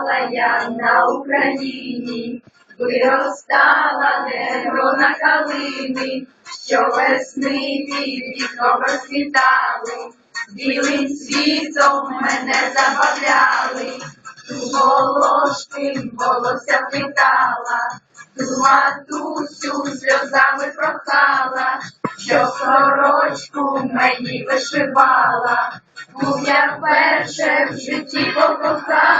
Виростала я на Україні, виростала негро на калини, що весни під вікном розквітали, білим світом мене забавляли, ту волошки волосся питала, ту матусю сльозами прохала, що сорочку мені вишивала. Був я вперше в житті покохала,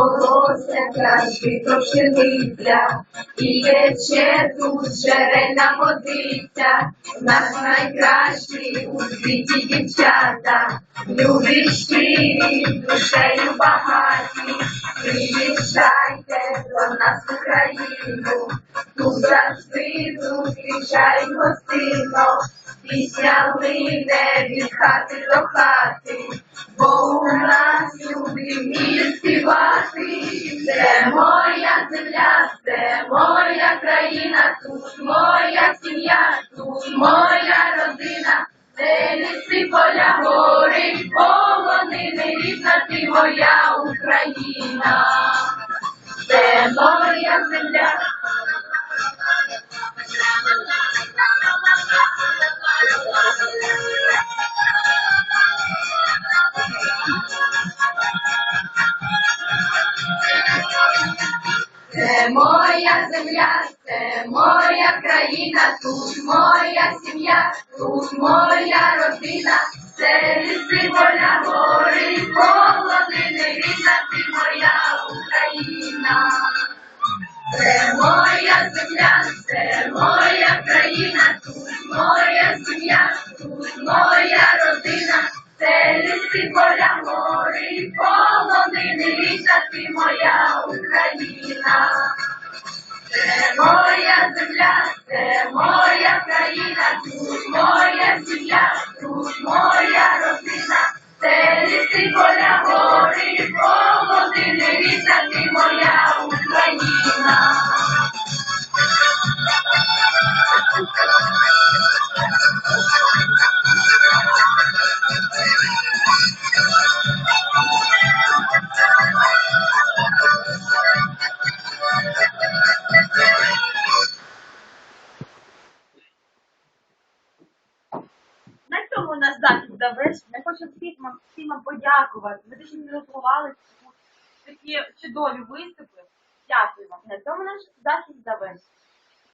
Колося красиво пшениця, і тече тут джерельна водиця, наш найкращий у світі дівчата, люди щирі, душею багаті, приїжджайте до нас в Україну, тут завжди зустрічають гостинно, пісня лине від хати до хати, бо у нас люди вміють співати. Це моя земля, це моя країна, тут моя сім'я, тут моя родина, це ліси, поля, гори, полонини, рідна моя Україна. Це моя земля. Це моя земля, це моя країна, тут моя сім'я, тут моя родина, це ліси, поля, гори, полонини, рідна рідна ти моя Україна. Це моя земля, це моя країна, тут моя сім'я, тут моя родина, це ліси, поля, гори, полонини, не ти моя Україна. На нас захід завершений. Я хочу всім всім подякувати. Ви дуже підготували такі чудові виступи. Дякую вам. На цьому наш захід завершений.